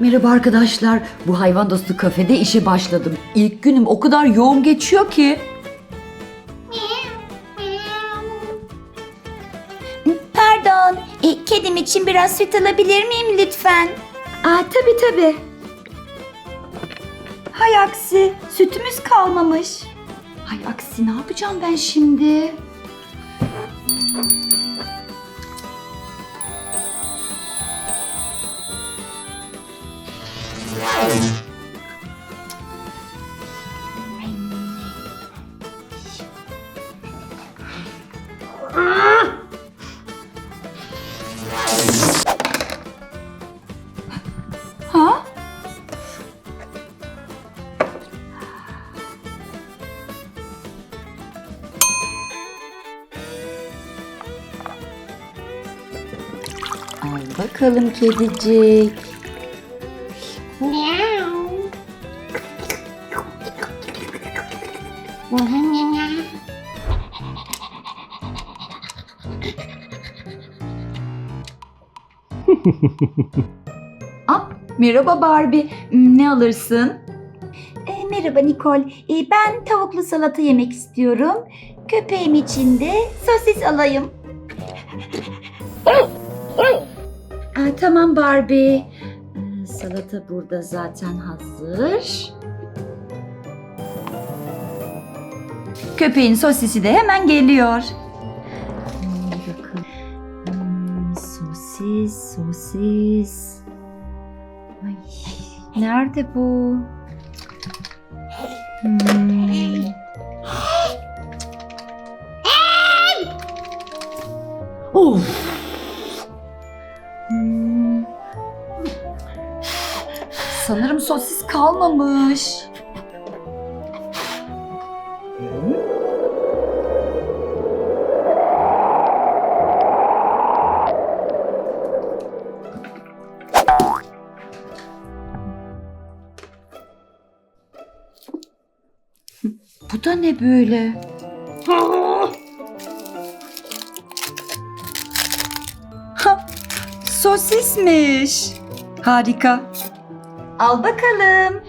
Merhaba arkadaşlar. Bu hayvan dostu kafede işe başladım. İlk günüm o kadar yoğun geçiyor ki. Pardon, e, kedim için biraz süt alabilir miyim lütfen? Aa, tabii tabii. Hay aksi, sütümüz kalmamış. Hay aksi ne yapacağım ben şimdi? Al bakalım kedicik. Ah, merhaba Barbie. Hmm, Ne alırsın? E, merhaba Nicole, E, ben tavuklu salata yemek istiyorum. Köpeğim için de sosis alayım. Aa, tamam Barbie. Ee, salata burada zaten hazır. Köpeğin sosisi de hemen geliyor. Hmm. Hmm, sosis, sosis. Ay, nerede bu? Hmm. Of. Hmm. Sanırım sosis kalmamış. Bu da ne böyle? Ha, sosismiş. Harika. Al bakalım.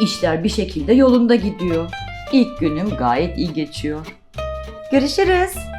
İşler bir şekilde yolunda gidiyor. İlk günüm gayet iyi geçiyor. Görüşürüz.